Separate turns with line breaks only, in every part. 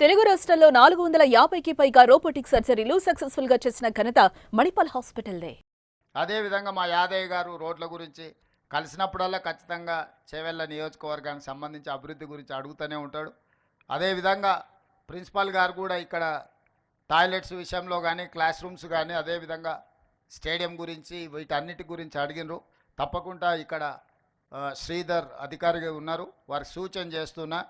తెలుగు రాష్ట్రంలో నాలుగు వందల యాభైకి పైగా రోబోటిక్ సర్జరీలు సక్సెస్ఫుల్గా చేసిన ఘనత మణిపాల్ హాస్పిటల్దే.
అదేవిధంగా మా యాదయ్య గారు రోడ్ల గురించి కలిసినప్పుడల్లా ఖచ్చితంగా చేవెళ్ళ నియోజకవర్గానికి సంబంధించి అభివృద్ధి గురించి అడుగుతూనే ఉంటాడు. అదేవిధంగా ప్రిన్సిపాల్ గారు కూడా ఇక్కడ టాయిలెట్స్ విషయంలో కానీ క్లాస్ రూమ్స్ కానీ అదేవిధంగా స్టేడియం గురించి వీటన్నిటి గురించి అడిగినరు. తప్పకుండా ఇక్కడ శ్రీధర్ అధికారిగా ఉన్నారు. వారికి సూచన చేస్తున్నా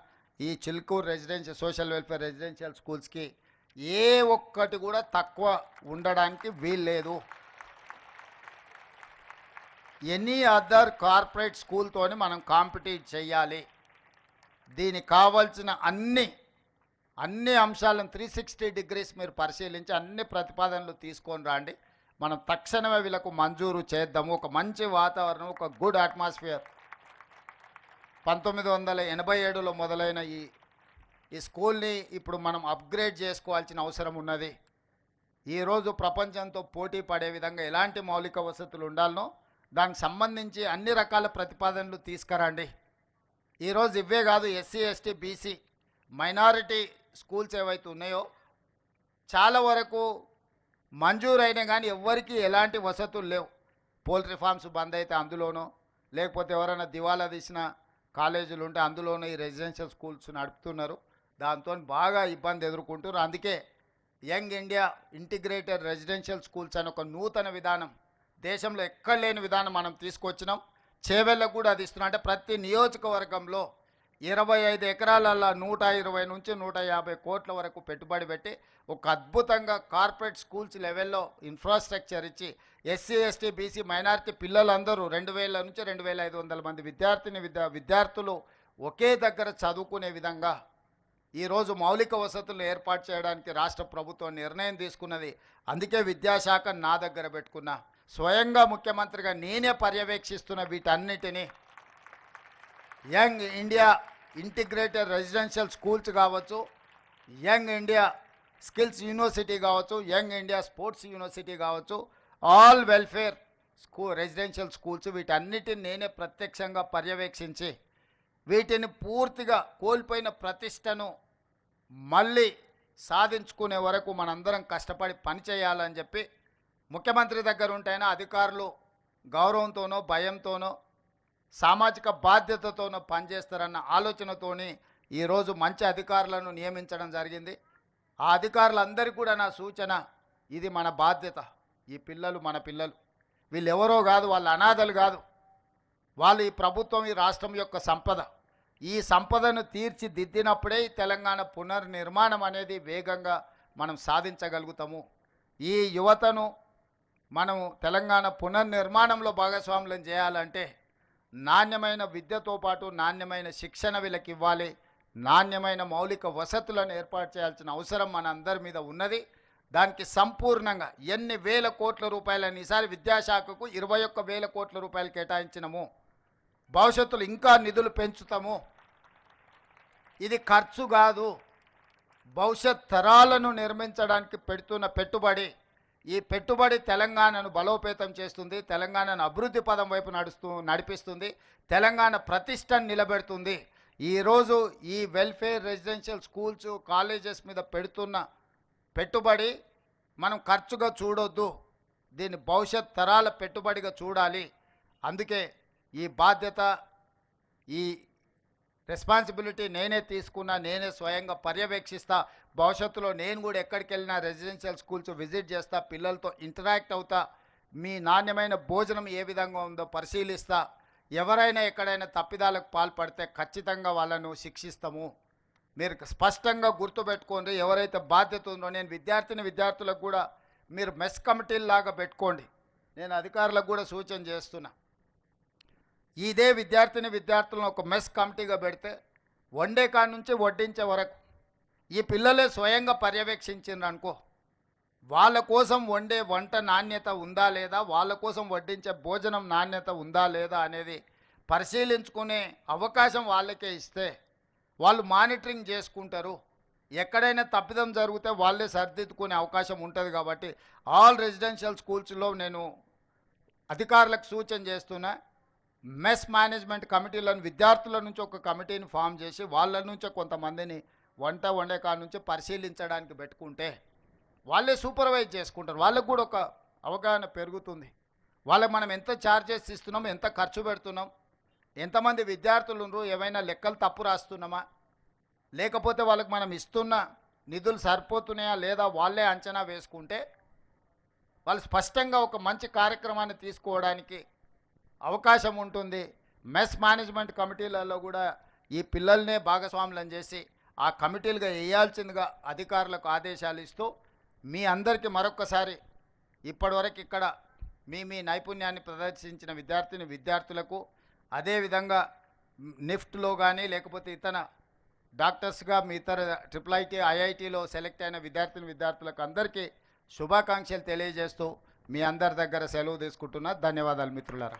ఈ Chilkur residential social welfare residential స్కూల్స్కి ఏ ఒక్కటి కూడా తక్కువ ఉండడానికి వీల్లేదు. ఎనీ అదర్ కార్పొరేట్ స్కూల్తోని మనం కాంపిటీట్ చేయాలి దీనికి కావాల్సిన అన్ని అన్ని అంశాలను త్రీ సిక్స్టీ డిగ్రీస్ మీరు పరిశీలించి అన్ని ప్రతిపాదనలు తీసుకొని రండి. మనం తక్షణమే వీళ్ళకు మంజూరు చేద్దాము. ఒక మంచి వాతావరణం ఒక గుడ్ అట్మాస్ఫియర్ పంతొమ్మిది వందల ఎనభై ఏడులో మొదలైన ఈ ఈ స్కూల్ని ఇప్పుడు మనం అప్గ్రేడ్ చేసుకోవాల్సిన అవసరం ఉన్నది. ఈరోజు ప్రపంచంతో పోటీ పడే విధంగా ఎలాంటి మౌలిక వసతులు ఉండాలనో దానికి సంబంధించి అన్ని రకాల ప్రతిపాదనలు తీసుకురండి. ఈరోజు ఇవే కాదు SC ST BC minority schools ఏవైతే ఉన్నాయో చాలా వరకు మంజూరైనా కానీ ఎవ్వరికీ ఎలాంటి వసతులు లేవు. పోల్ట్రీ ఫార్మ్స్ బంద్ అయితే అందులోనో లేకపోతే ఎవరైనా దివాలా తీసినా కాలేజీలు ఉంటే అందులోనే ఈ రెసిడెన్షియల్ స్కూల్స్ నడుపుతున్నారు. దాంతో బాగా ఇబ్బంది ఎదుర్కొంటున్నారు. అందుకే young India integrated residential schools అనే ఒక నూతన విధానం దేశంలో ఎక్కడ లేని విధానం మనం తీసుకొచ్చినాం. చేవెళ్ళకు కూడా అది ఇస్తున్నాం. అంటే ప్రతి నియోజకవర్గంలో ఇరవై ఐదు ఎకరాలల్లో నూట ఇరవై నుంచి నూట యాభై కోట్ల వరకు పెట్టుబడి పెట్టి ఒక అద్భుతంగా కార్పొరేట్ స్కూల్స్ లెవెల్లో ఇన్ఫ్రాస్ట్రక్చర్ ఇచ్చి ఎస్సీ ఎస్టీ బీసీ మైనారిటీ పిల్లలందరూ రెండు వేల నుంచి రెండు వేల ఐదు వందల మంది విద్యార్థిని విద్యా విద్యార్థులు ఒకే దగ్గర చదువుకునే విధంగా ఈరోజు మౌలిక వసతులు ఏర్పాటు చేయడానికి రాష్ట్ర ప్రభుత్వం నిర్ణయం తీసుకున్నది. అందుకే విద్యాశాఖ నా దగ్గర పెట్టుకున్నా. స్వయంగా ముఖ్యమంత్రిగా నేనే పర్యవేక్షిస్తున్న వీటన్నిటినీ young India integrated residential schools కావచ్చు యంగ్ ఇండియా స్కిల్స్ యూనివర్సిటీ కావచ్చు యంగ్ ఇండియా స్పోర్ట్స్ యూనివర్సిటీ కావచ్చు all welfare school residential schools వీటన్నిటిని నేనే ప్రత్యక్షంగా పర్యవేక్షించి వీటిని పూర్తిగా కోల్పోయిన ప్రతిష్టను మళ్ళీ సాధించుకునే వరకు మనందరం కష్టపడి పనిచేయాలని చెప్పి ముఖ్యమంత్రి దగ్గర ఉంటేనే అధికారులు గౌరవంతోనో భయంతోనో సామాజిక బాధ్యతతోనో పనిచేస్తారన్న ఆలోచనతోని ఈరోజు మంచి అధికారులను నియమించడం జరిగింది. ఆ అధికారులందరికీ కూడా నా సూచన ఇది మన బాధ్యత. ఈ పిల్లలు మన పిల్లలు. వీళ్ళు ఎవరో కాదు వాళ్ళు అనాథలు కాదు. వాళ్ళు ఈ ప్రభుత్వం ఈ రాష్ట్రం యొక్క సంపద. ఈ సంపదను తీర్చిదిద్దినప్పుడే ఈ తెలంగాణ పునర్నిర్మాణం అనేది వేగంగా మనం సాధించగలుగుతాము. ఈ యువతను మనము తెలంగాణ పునర్నిర్మాణంలో భాగస్వాములను చేయాలంటే నాణ్యమైన విద్యతో పాటు నాణ్యమైన శిక్షణ వీళ్ళకి ఇవ్వాలి నాణ్యమైన మౌలిక వసతులను ఏర్పాటు చేయాల్సిన అవసరం మన అందరి మీద ఉన్నది. దానికి సంపూర్ణంగా ఎన్ని వేల కోట్ల రూపాయలని ఈసారి విద్యాశాఖకు ఇరవై ఒక్క వేల కోట్ల రూపాయలు కేటాయించినము. భవిష్యత్తులో ఇంకా నిధులు పెంచుతాము. ఇది ఖర్చు కాదు. భవిష్యత్ తరాలను నిర్మించడానికి పెడుతున్న పెట్టుబడి. ఈ పెట్టుబడి తెలంగాణను బలోపేతం చేస్తుంది తెలంగాణను అభివృద్ధి పదం వైపు నడుస్తూ నడిపిస్తుంది తెలంగాణ ప్రతిష్టను నిలబెడుతుంది. ఈరోజు ఈ వెల్ఫేర్ రెసిడెన్షియల్ స్కూల్స్ కాలేజెస్ మీద పెడుతున్న పెట్టుబడి మనం ఖర్చుగా చూడొద్దు. దీన్ని భవిష్యత్ తరాల పెట్టుబడిగా చూడాలి. అందుకే ఈ బాధ్యత ఈ రెస్పాన్సిబిలిటీ నేనే తీసుకున్నా నేనే స్వయంగా పర్యవేక్షిస్తా భవిష్యత్తులో నేను కూడా ఎక్కడికి వెళ్ళినా రెసిడెన్షియల్ స్కూల్స్ విజిట్ చేస్తా పిల్లలతో ఇంటరాక్ట్ అవుతా మీ నాణ్యమైన భోజనం ఏ విధంగా ఉందో పరిశీలిస్తా ఎవరైనా ఎక్కడైనా తప్పిదాలకు పాల్పడితే ఖచ్చితంగా వాళ్ళను శిక్షిస్తాము. మీరు స్పష్టంగా గుర్తుపెట్టుకోండి ఎవరైతే బాధ్యత ఉందో నేను విద్యార్థిని విద్యార్థులకు కూడా మీరు మెస్ కమిటీలాగా పెట్టుకోండి. నేను అధికారులకు కూడా సూచన చేస్తున్నా. ఇదే విద్యార్థిని విద్యార్థులను ఒక మెస్ కమిటీగా పెడితే వండే కాడ నుంచి వడ్డించే వరకు ఈ పిల్లలే స్వయంగా పర్యవేక్షించిండ్రు అనుకో. వాళ్ళ కోసం వండే వంట నాణ్యత ఉందా లేదా? వాళ్ళ కోసం వడ్డించే భోజనం నాణ్యత ఉందా లేదా అనేది పరిశీలించుకునే అవకాశం వాళ్ళకే ఇస్తే వాళ్ళు మానిటరింగ్ చేసుకుంటారు. ఎక్కడైనా తప్పిదం జరిగితే వాళ్ళే సరిదిద్దుకునే అవకాశం ఉంటుంది కాబట్టి ఆల్ రెసిడెన్షియల్ స్కూల్స్లో నేను అధికారులకు సూచన చేస్తున్నా. మెస్ మేనేజ్మెంట్ కమిటీలను విద్యార్థుల నుంచి ఒక కమిటీని ఫామ్ చేసి వాళ్ళ నుంచే కొంతమందిని వంట వండే కాడ నుంచి పరిశీలించడానికి పెట్టుకుంటే వాళ్ళే సూపర్వైజ్ చేసుకుంటారు. వాళ్ళకు కూడా ఒక అవగాహన పెరుగుతుంది. వాళ్ళకి మనం ఎంత ఛార్జెస్ ఇస్తున్నాం ఎంత ఖర్చు పెడుతున్నాం ఎంతమంది విద్యార్థులు ఉన్నారు ఏవైనా లెక్కలు తప్పు రాస్తున్నామా? లేకపోతే వాళ్ళకి మనం ఇస్తున్న నిధులు సరిపోతున్నాయా లేదా వాళ్ళే అంచనా వేసుకుంటే వాళ్ళు స్పష్టంగా ఒక మంచి కార్యక్రమాన్ని తీసుకోవడానికి అవకాశం ఉంటుంది. మెస్ మేనేజ్మెంట్ కమిటీలలో కూడా ఈ పిల్లల్నే భాగస్వాములను చేసి ఆ కమిటీలుగా వేయాల్సిందిగా అధికారులకు ఆదేశాలు ఇస్తూ మీ అందరికీ మరొక్కసారి ఇప్పటివరకు ఇక్కడ మీ మీ నైపుణ్యాన్ని ప్రదర్శించిన విద్యార్థిని విద్యార్థులకు అదేవిధంగా నిఫ్ట్లో కానీ లేకపోతే ఇతర డాక్టర్స్గా మీ ఇతర ట్రిపుల్ ఐటీ ఐఐటీలో సెలెక్ట్ అయిన విద్యార్థిని విద్యార్థులకు అందరికీ శుభాకాంక్షలు తెలియజేస్తూ మీ అందరి దగ్గర సెలవు తీసుకుంటున్నా. ధన్యవాదాలు మిత్రులారా.